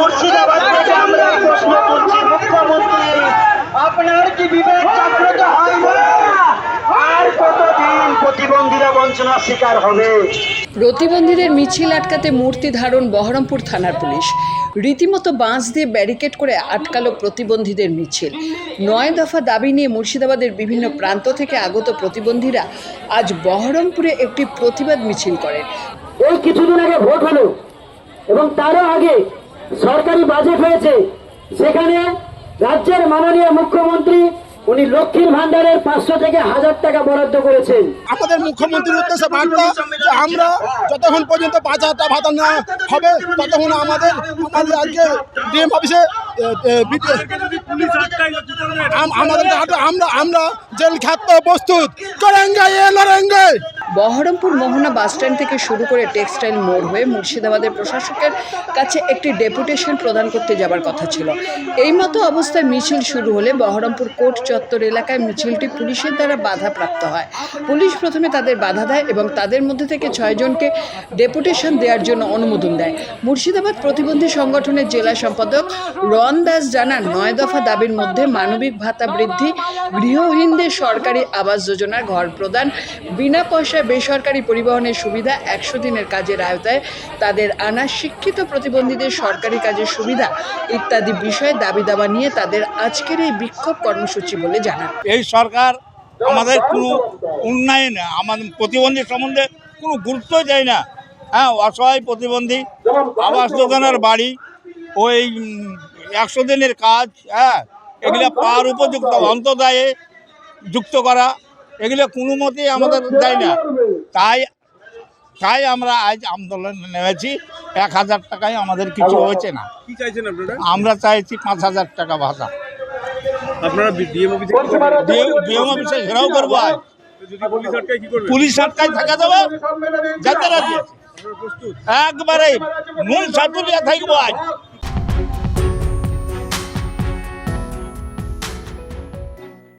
মুর্শিদাবাদ থেকে আমরা প্রশ্ন তুলছি মুখ্যমন্ত্রী আপনার কি বিবেক জাগ্রত হয় না? আর কতদিন প্রতিবন্ধীরা বঞ্চনার শিকার হবে? প্রতিবন্ধীদের মিছিল আটকাতে মূর্তি ধারণ বহরমপুর থানার পুলিশ। রীতিমতো বাঁশ দিয়ে ব্যারিকেড করে আটকালো প্রতিবন্ধীদের মিছিল। নয় দফা দাবি নিয়ে মুর্শিদাবাদের বিভিন্ন প্রান্ত থেকে আগত প্রতিবন্ধীরা আজ বহরমপুরে একটি প্রতিবাদ মিছিল করেন। এই কিছুদিন আগে ভোট হলো এবং তারও আগে সরকারি বাজেট হয়েছে। সেখানে রাজ্যের মাননীয় মুখ্যমন্ত্রী উনি লক্ষ্মীর ভান্ডারের পাঁচশো থেকে হাজার টাকা বরাদ্দ করেছেন। আমাদের মুখ্যমন্ত্রীর উদ্দেশ্যে বার্তা যে আমরা যতক্ষণ পর্যন্ত পাঁচ হাজার ভাতা না হবে ততক্ষণ আমাদের আমাদের ডিএম অফিসে এ, এ, বিট- আম- আমাদেরকে হাতে- আমরা আমরা জেল খাটতে প্রস্তুত। করেঙ্গে লড়েঙ্গে বহরমপুর মোহনা বাসস্ট্যান্ড থেকে শুরু করে টেক্সটাইল মোড় হয়ে মুর্শিদাবাদের প্রশাসকের কাছে একটি ডেপুটেশন প্রদান করতে যাবার কথা ছিল। এই মতো অবস্থায় মিছিল শুরু হলে বহরমপুর কোর্ট চত্বর এলাকায় মিছিলটি পুলিশের দ্বারা বাধাপ্রাপ্ত হয়। পুলিশ প্রথমে তাদের বাধা দেয় এবং তাদের মধ্যে থেকে ছয়জনকে ডেপুটেশন দেওয়ার জন্য অনুমোদন দেয়। মুর্শিদাবাদ প্রতিবন্ধী সংগঠনের জেলা সম্পাদক রন দাস জানান, নয় দফা দাবির মধ্যে মানবিক ভাতা বৃদ্ধি, গৃহহীনদের সরকারি আবাস যোজনার ঘর প্রদান, বিনা পয়সায় বেসরকারি পরিবহনের সুবিধা একশো দিনের কাজের আওতায় তাদের আনা শিক্ষিত প্রতিবন্ধীদের সরকারি কাজের সুবিধা ইত্যাদি বিষয়ে দাবি দাবা নিয়ে তাদের আজকের এই বিক্ষোভ কর্মসূচি বলে জানান। এই সরকার আমাদের কোনো উন্নয়ন, আমাদের প্রতিবন্ধী সম্বন্ধে কোনো গুরুত্ব দেয় না। হ্যাঁ অসহায় প্রতিবন্ধী, আবাস যোজনার বাড়ি, ওই একশো দিনের কাজ হ্যাঁ এগুলো পাওয়ার উপযুক্ত অন্তদায়ে যুক্ত করা এগুলো কোনো মতেই আমাদের দেয় না। তাই তাই আমরা আজ আন্দোলনে নেমেছি। এক হাজার টাকায় আমাদের কিছু হয়েছে না। কি চাইছেন আপনারা? আমরা চাইছি পাঁচ হাজার টাকা ভাতা। আপনারা ডিএম অফিসে ঘেরাও করব আজ। পুলিশ আটকায় থাকা যাবে। যেতে রাজি একবারে নুন সাতুলিয়া থাকব আজ।